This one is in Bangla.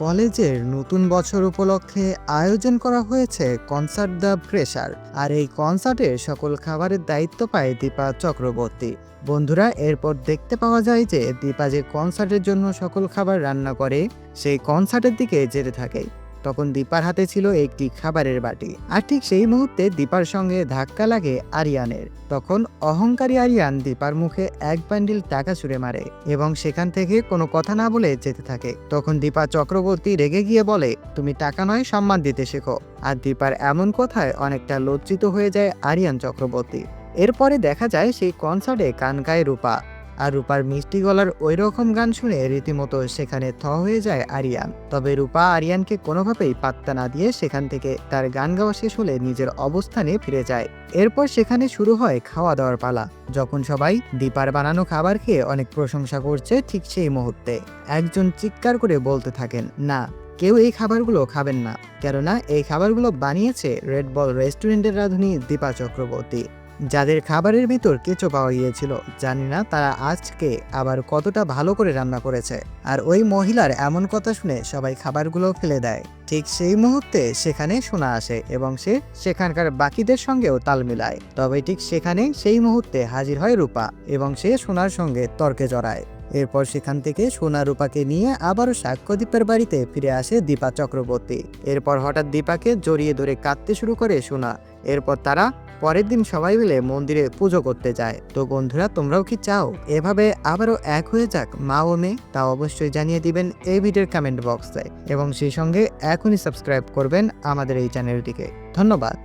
কলেজের নতুন বছর উপলক্ষে আয়োজন করা হয়েছে কনসার্ট দ্য প্রেশার আর এই কনসার্টে সকল খাবারের দায়িত্ব পায় দীপা চক্রবর্তী। বন্ধুরা, এরপর দেখতে পাওয়া যায় যে দীপা যে কনসার্টের জন্য সকল খাবার রান্না করে, সেই কনসার্টের দিকে যেতে থাকে। তখন দীপার হাতে ছিল একটি খাবারের বাটি। আর ঠিক সেই মুহূর্তে দীপার সঙ্গে ধাক্কা লাগে আরিয়ানের। তখন অহংকারী আরিয়ান দীপার মুখে এক বান্ডিল টাকা ছুঁড়ে মারে এবং সেখান থেকে কোনো কথা না বলে যেতে থাকে। তখন দীপা চক্রবর্তী রেগে গিয়ে বলে, তুমি টাকা নয়, সম্মান দিতে শেখো। আর দীপার এমন কথায় অনেকটা লজ্জিত হয়ে যায় আরিয়ান চক্রবর্তী। এরপরে দেখা যায় সেই কনসার্টে গান গায় রূপা। আর রূপার মিষ্টি গলার ওই রকম গান শুনে রীতিমতো সেখানে থ হয়ে যায় আরিয়ান। তবে রূপা আরিয়ানকে কোনোভাবেই পাত্তা না দিয়ে সেখান থেকে তার গান গাওয়া শেষ হলে নিজের অবস্থানে ফিরে যায়। এরপর সেখানে শুরু হয় খাওয়া দাওয়ার পালা। যখন সবাই দীপার বানানো খাবার খেয়ে অনেক প্রশংসা করছে ঠিক সেই মুহূর্তে। একজন চিৎকার করে বলতে থাকেন, না, কেউ এই খাবারগুলো খাবেন না। কেননা এই খাবারগুলো বানিয়েছে রেড বল রেস্টুরেন্টের রাঁধুনি দীপা চক্রবর্তী। যাদের খাবারের ভিতর কেঁচো পাওয়া গিয়েছিল, জানি না তারা আজকে আবার কতটা ভালো করে রান্না করেছে। আর ওই মহিলার এমন কথা শুনে সবাই খাবারগুলো ফেলে দেয়। ঠিক সেই মুহূর্তে সেখানে সোনা আসে এবং সে সেখানকার বাকিদের সঙ্গেও তাল মিলায়। তবে ঠিক সেখানে সেই মুহূর্তে হাজির হয় রূপা এবং সে সোনার সঙ্গে তর্কে জড়ায়। এরপর সেখান থেকে সোনা রূপাকে নিয়ে আবারও সাক্ষ্যদীপের বাড়িতে ফিরে আসে দীপা চক্রবর্তী। এরপর হঠাৎ দীপাকে জড়িয়ে ধরে কাঁদতে শুরু করে সোনা। এরপর তারা পরের দিন সবাই মিলে মন্দিরে পুজো করতে যায়। তো বন্ধুরা, তোমরাও কি চাও? এভাবে আবারও এক হয়ে যাক মা ও মেয়ে? তা অবশ্যই জানিয়ে দিবেন এই ভিডিওর কমেন্ট বক্সে এবং সেই সঙ্গে এখনই সাবস্ক্রাইব করবেন আমাদের এই চ্যানেলটিকে ধন্যবাদ।